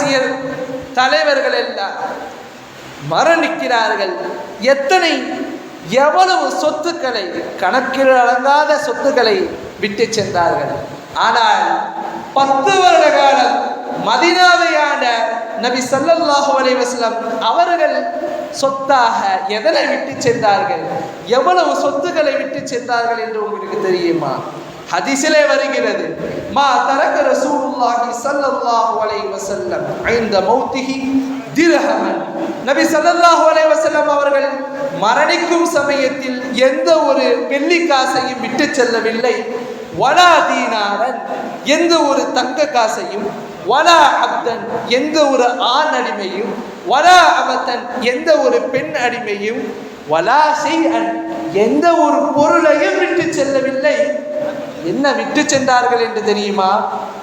அரசியல் தலைவர்கள் எல்லாம் மரணிக்கிறார்கள். எத்தனை எவ்வளவு சொத்துக்களை கணக்கில் அடங்காத சொத்துக்களை விட்டு சென்றார்கள். ஆனால் பத்து வருட காலம் மதினாவை ஆண்ட நபி ஸல்லல்லாஹு அலைவாஸ்லம் அவர்கள் சொத்தாக எதனை விட்டு சென்றார்கள்? எவ்வளவு சொத்துக்களை விட்டு சென்றார்கள் என்று உங்களுக்கு தெரியுமா? ஹதீஸிலே வருகிறது மா தரக ரசூலுல்லாஹி ஸல்லல்லாஹு அலைஹி வஸல்லம் ஐந்த மௌத்திஹி திரஹமன். நபி ஸல்லல்லாஹு அலைஹி வஸல்லம் அவர்கள் மரணிக்கும் சமயத்தில் எந்த ஒரு வெள்ளி காசையும் விட்டு செல்லவில்லை. வலா தீனாரன் எந்த ஒரு தங்க காசையும் வலா அப்தன் எந்த ஒரு ஆண் அடிமையும் வலா அபத்தன் எந்த ஒரு பெண் அடிமையும் வலா செய்அன் எந்த ஒரு பொருளை என்ன விட்டு சென்றார்கள் என்று தெரியுமா?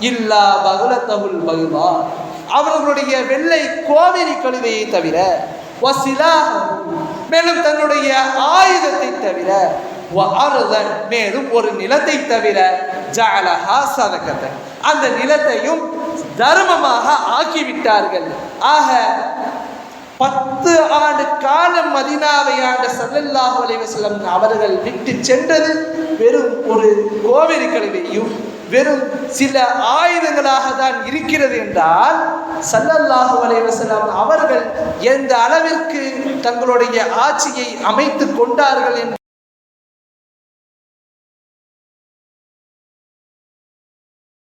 இல்லா பகுல தமிழ் பகுமா அவர்களுடைய வெள்ளை கோவிலி கழுவையை தவிர வசிலா மேலும் தன்னுடைய ஆயுதத்தை தவிர மேலும் ஒரு நிலத்தை தவிர ஜஅலஹா அந்த நிலத்தையும் தர்மமாக ஆக்கிவிட்டார்கள். ஆக பத்து ஆண்டு கால மதினாவை ஆண்ட சல்லல்லாஹு அலைஹி அவர்கள் விட்டு சென்றது வெறும் ஒரு கோவேரி கழுவையும் வெறும் சில ஆயுதங்களாக தான் இருக்கிறது என்றால் சல்லல்லாஹு அலைஹி அவர்கள் எந்த அளவிற்கு தங்களுடைய ஆட்சியை அமைத்து கொண்டார்கள் என்று